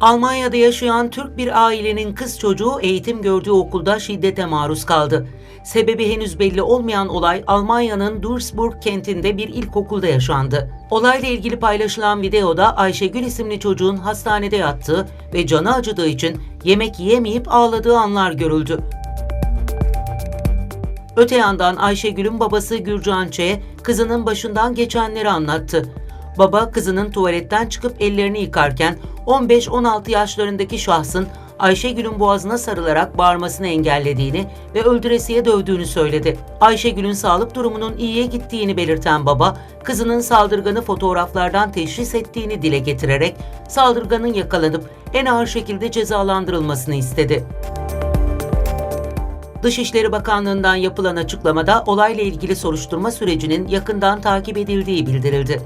Almanya'da yaşayan Türk bir ailenin kız çocuğu eğitim gördüğü okulda şiddete maruz kaldı. Sebebi henüz belli olmayan olay Almanya'nın Duisburg kentinde bir ilkokulda yaşandı. Olayla ilgili paylaşılan videoda Ayşegül isimli çocuğun hastanede yattığı ve canı acıdığı için yemek yiyemeyip ağladığı anlar görüldü. Öte yandan Ayşegül'ün babası Gürcan Ç. kızının başından geçenleri anlattı. Baba kızının tuvaletten çıkıp ellerini yıkarken 15-16 yaşlarındaki şahsın Ayşegül'ün boğazına sarılarak bağırmasını engellediğini ve öldüresiye dövdüğünü söyledi. Ayşegül'ün sağlık durumunun iyiye gittiğini belirten baba, kızının saldırganı fotoğraflardan teşhis ettiğini dile getirerek saldırganın yakalanıp en ağır şekilde cezalandırılmasını istedi. Dışişleri Bakanlığı'ndan yapılan açıklamada olayla ilgili soruşturma sürecinin yakından takip edildiği bildirildi.